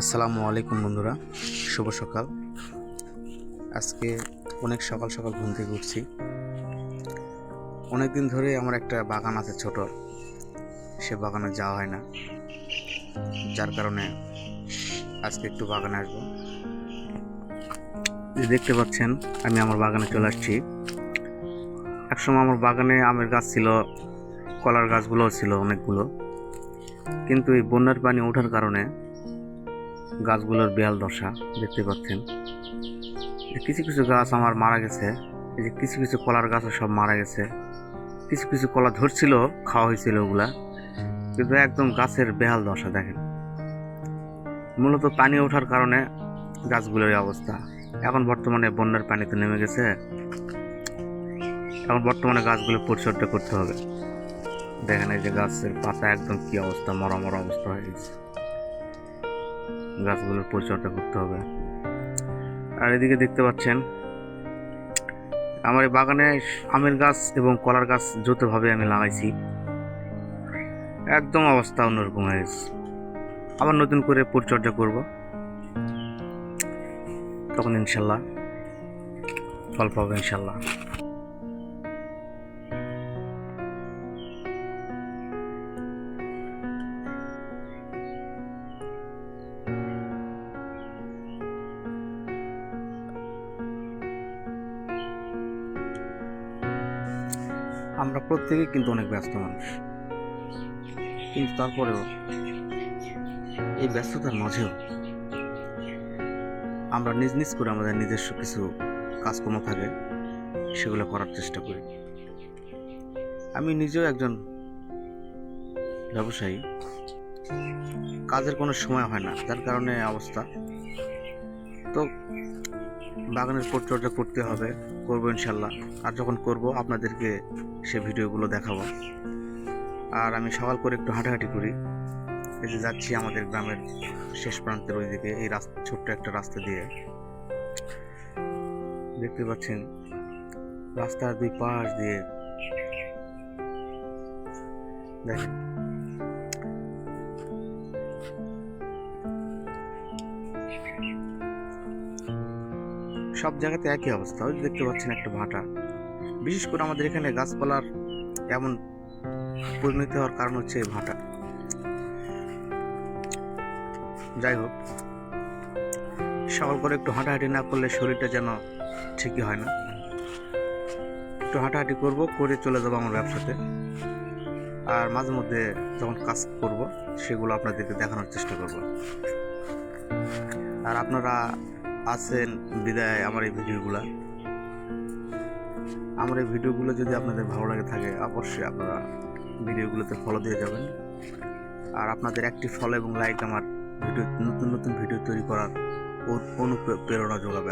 আসসালামু আলাইকুম বন্ধুরা, শুভ সকাল। আজকে অনেক সকাল সকাল ঘুম থেকে উঠছি। অনেক দিন ধরে আমার একটা বাগান আছে ছোট, সে বাগানে যাওয়া হয় না। যার কারণে আজকে একটু বাগানে আসব। দেখতে পাচ্ছেন, আমি আমার বাগানে চলে আসছি। একসময় আমার বাগানে আমের গাছ ছিল, কলার গাছগুলোও ছিল অনেকগুলো। কিন্তু এই বন্যার পানি ওঠার কারণে গাছগুলোর বেহাল দশা দেখতে পাচ্ছেন। কিছু কিছু গাছ আমার মারা গেছে। এই যে কিছু কিছু কলার গাছও সব মারা গেছে। কিছু কিছু কলা ধরছিল, খাওয়া হয়েছিল ওগুলা। কিন্তু একদম গাছের বেহাল দশা দেখেন। মূলত পানি ওঠার কারণে গাছগুলোর অবস্থা। এখন বর্তমানে বন্যার পানি তো নেমে গেছে। এখন বর্তমানে গাছগুলো পরিচর্যা করতে হবে। দেখেন এই যে গাছের পাতা একদম কি অবস্থা মরা মরা অবস্থা হয়ে গেছে। গাছগুলোর পরিচর্যা করতে হবে। আর এদিকে দেখতে পাচ্ছেন, আমার এই বাগানে আমের গাছ এবং কলার গাছ যৌথভাবে আমি লাগাইছি। একদম অবস্থা অন্যরকম হয়ে গেছে। আবার নতুন করে পরিচর্যা করব। তখন ইনশাল্লাহ ফল পাবো ইনশাল্লাহ। আমরা প্রত্যেকেই কিন্তু অনেক ব্যস্ত মানুষ। কিন্তু তারপরেও এই ব্যস্ততার মাঝেও আমরা নিজ নিজ করে আমাদের নিজস্ব কিছু কাজকর্ম থাকে, সেগুলো করার চেষ্টা করি। আমি নিজেও একজন ব্যবসায়ী। কাজের কোনো সময় হয় না, যার কারণে অবস্থা। তো বাগানের পরিচর্যা করতে হবে, করব ইনশাল্লাহ। আর যখন করব, আপনাদেরকে সে ভিডিওগুলো দেখাবো। আর আমি সকাল করে একটু হাঁটাহাঁটি করি। এই যে যাচ্ছি আমাদের গ্রামের শেষ প্রান্তের ওইদিকে, এই রাস্তা, ছোট্ট একটা রাস্তা দিয়ে। দেখতে পাচ্ছেন, রাস্তার দুই পাশ দিয়ে। দেখেন সব জায়গাতে একই অবস্থা। ওই দেখতে পাচ্ছেন একটা ভাটা। বিশেষ করে আমাদের এখানে গাছপালার এমন পরিণতি হওয়ার কারণ হচ্ছে এই ভাটা। যাই হোক, সকাল করে একটু হাঁটাহাঁটি না করলে শরীরটা যেন ঠিকই হয় না। একটু হাঁটাহাঁটি করব, করে চলে যাব আমার ব্যবসাতে। আর মাঝে মধ্যে যখন কাজ করব, সেগুলো আপনাদেরকে দেখানোর চেষ্টা করব। আর আপনারা আছেন, বিদায় আমার এই ভিডিওগুলো। আমার এই ভিডিওগুলো যদি আপনাদের ভালো লাগে থাকে, অবশ্যই আপনারা ভিডিওগুলোতে ফলো দিয়ে যাবেন। আর আপনাদের একটি ফলো এবং লাইক আমার ভিডিও, নতুন নতুন ভিডিও তৈরি করার অনুপ্রেরণা যোগাবে।